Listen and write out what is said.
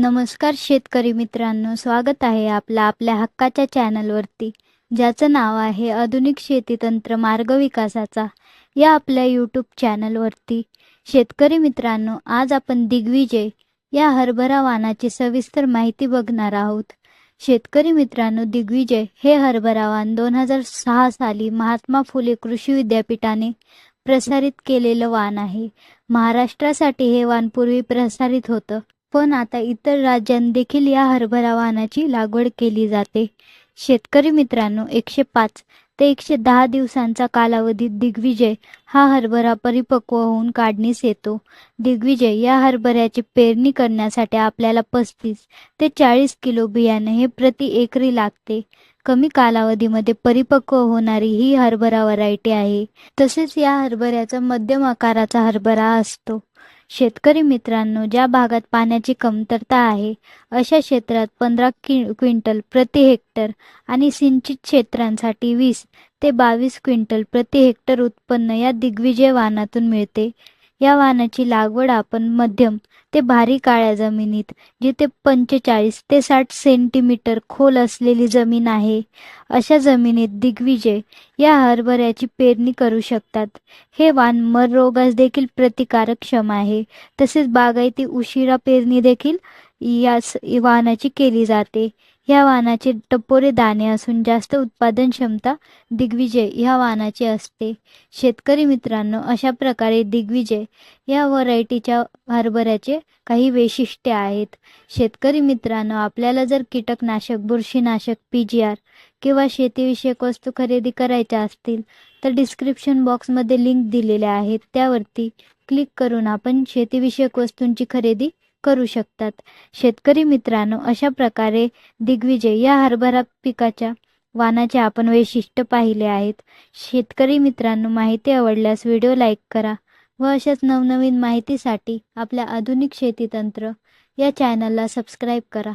नमस्कार शेतकरी मित्रांनो स्वागत आहे आपलं आपल्या हक्काच्या चॅनलवरती ज्याचं नाव आहे आधुनिक शेती तंत्र मार्ग विकासाचा. या आपल्या यूट्यूब चॅनलवरती शेतकरी मित्रांनो आज आपण दिग्विजय या हरभरा वाणाची सविस्तर माहिती बघणार आहोत. शेतकरी मित्रांनो दिग्विजय हे हरभरा वाण दोन हजार सहा साली महात्मा फुले कृषी विद्यापीठाने प्रसारित केलेलं वाण आहे. महाराष्ट्रासाठी हे वाण पूर्वी प्रसारित होतं. पण आता इतर राज्यांत देखील या हरभरा वाहनाची लागवड केली जाते. शेतकरी मित्रांनो एकशे पाच ते एकशे दहा दिवसांचा कालावधीत दिग्विजय हा हरभरा परिपक्व होऊन काढणीस येतो. दिग्विजय या हरभऱ्याची पेरणी करण्यासाठी आपल्याला पस्तीस ते चाळीस किलो बियाणे हे प्रति एकरी लागते. कमी कालावधीमध्ये परिपक्व होणारी ही हरभरा व्हरायटी आहे. तसेच या हरभऱ्याचा मध्यम आकाराचा हरभरा असतो. शेतकरी मित्रांनो ज्या भागात पाण्याची कमतरता आहे अशा क्षेत्रात पंधरा कि क्विंटल प्रति हेक्टर आणि सिंचित क्षेत्रांसाठी वीस ते बावीस क्विंटल प्रति हेक्टर उत्पन्न या दिग्विजय वाहनातून मिळते. या वाहनाची लागवड आपण मध्यम ते भारी काळ्या जमिनीत जिथे पंचेचाळीस ते साठ सेंटीमीटर खोल असलेली जमीन आहे अशा जमिनीत दिग्विजय या हरभऱ्याची पेरणी करू शकतात. हे वाण मर रोगास देखील प्रतिकारक्षम आहे. तसेच बागायती उशिरा पेरणी देखील यास वाहनाची केली जाते. या वाणाचे टपोरे दाणे असून जास्त उत्पादन क्षमता दिग्विजय ह्या वाणाची असते. शेतकरी मित्रांनो अशा प्रकारे दिग्विजय या व्हरायटीच्या हरभऱ्याचे काही वैशिष्ट्ये आहेत. शेतकरी मित्रांनो आपल्याला जर कीटकनाशक बुरशीनाशक पी जी आर किंवा शेतीविषयक वस्तू खरेदी करायच्या असतील तर डिस्क्रिप्शन बॉक्समध्ये लिंक दिलेल्या आहेत. त्यावरती क्लिक करून आपण शेतीविषयक वस्तूंची खरेदी करू शकतात. शेतकरी मित्रांनो अशा प्रकारे दिग्विजय या हरभरा पिकाच्या वाणाचे आपण वैशिष्ट्य पाहिले आहेत. शेतकरी मित्रांनो माहिती आवडल्यास व्हिडिओ लाईक करा व अशाच नवनवीन माहितीसाठी आपल्या आधुनिक शेती तंत्र या चॅनलला सबस्क्राईब करा.